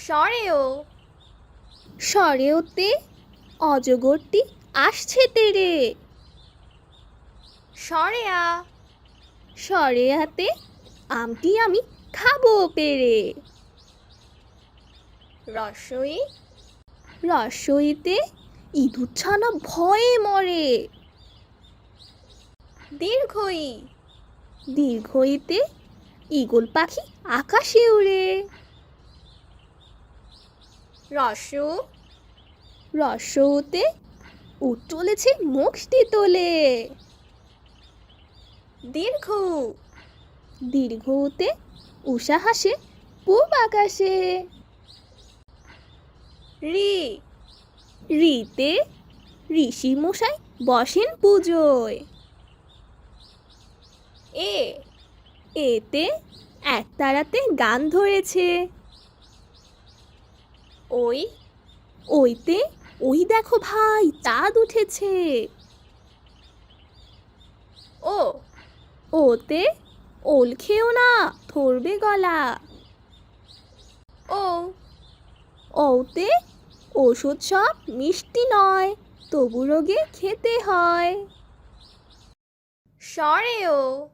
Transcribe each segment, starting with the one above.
সরেও। সরেওতে অজগরটি আসছে তেরে। সরেয়া। সরেয়াতে আমটি আমি খাব পেরে। রসই। রসইতে ইঁদুর ছানা ভয়ে মরে। দীর্ঘই। দীর্ঘইতে ঈগল পাখি আকাশে উড়ে। রসু রসউতে উঠ চলেছে মুখটি তোলে। দীর্ঘ দীর্ঘতে উষা হাসে পূব আকাশে। রি রিতে ঋষি মশাই বসেন পুজোয়। এ এতে এক তারাতে গান ধরেছে। ওই, ওইতে, ওই দেখো ভাই চাঁদ উঠেছে। ও, ওতে ওল খেও না, ধরবে গলা। ও, ওতে ওষুধ সব মিষ্টি নয়, তবু রোগে খেতে হয়। সরেও।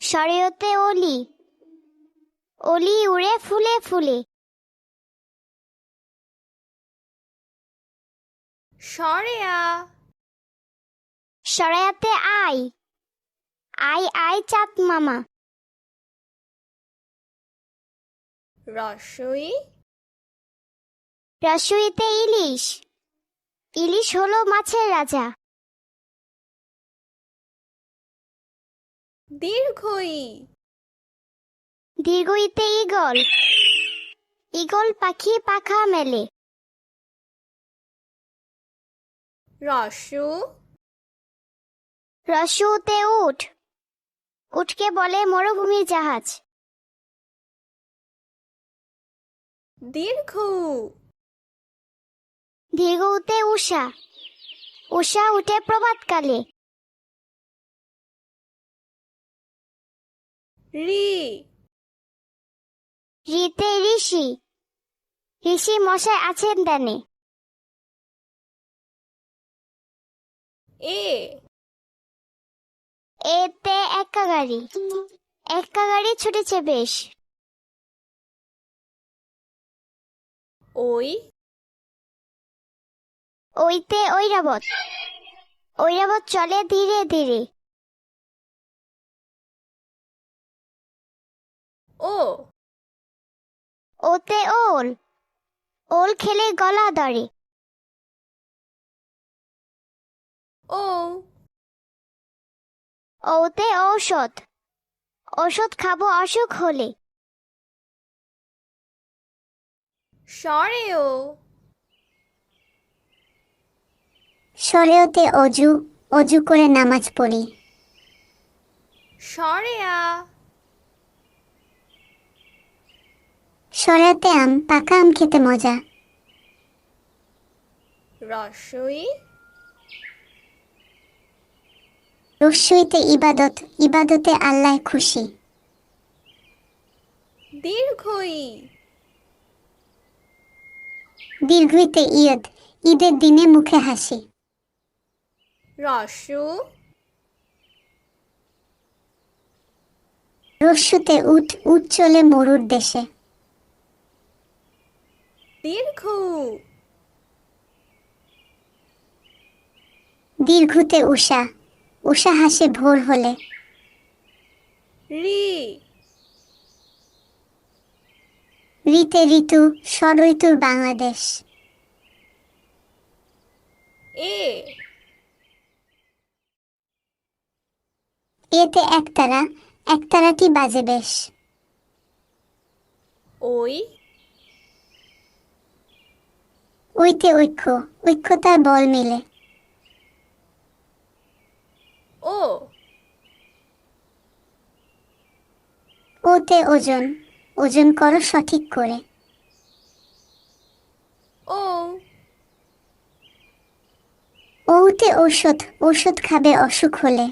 সরেওতে অলি অলি উড়ে ফুলে ফুলে। সরেয়া। সরায়াতে আই আই আই চাঁদ মামা। রসই? রসুইতে ইলিশ। ইলিশ হলো মাছের রাজা। দীর্ঘই? দীর্ঘইতে ইগল ইগল পাখি পাখা মেলে। রসু রসুতে উঠ। উঠকে বলে মরুভূমির জাহাজ। দীর্ঘ। দীর্ঘতে উষা উষা উঠে প্রভাতকালে। রি। ঋতে ঋষি। ঋষি মশাই আছেন দানে এ এতে একা গাড়ি। একা গাড়ি ছুটেছে বেশ। ওই। ওইতে ঐরাবত। ঐরাবত চলে ধীরে ধীরে। ও। ওতে ওল। ওল খেলে গলা ধরে। ও ওতে ঔষধ। ঔষধ খাব অসুখ হলে। সরেও সরেওতে অজু অজু করে নামাজ পড়ি। সরেয়া সরেতে আম পাকা আম খেতে মজা। রসই রস্যইতে ইবাদত ইবাদতে আল্লাহ খুশি। দীর্ঘই। দীর্ঘইতে ঈদ ঈদের দিনে মুখে হাসি। রসু। রস্যুতে উঠ উঠ চলে মরুর দেশে। দীর্ঘ। দীর্ঘতে উষা উষা হাসে ভোর হলে। রি। ঋতে ঋতু ষড়ঋতুর বাংলাদেশ। এ। এতে একতারা একতারাটি বাজে বেশ। ওই। ওইতে ঐক্য ঐক্যতার বল মিলে ও ওতে ওজন ওজন করো সঠিক করে। ও। ওতে ঔষধ ঔষধ খাবে অসুখ হলে।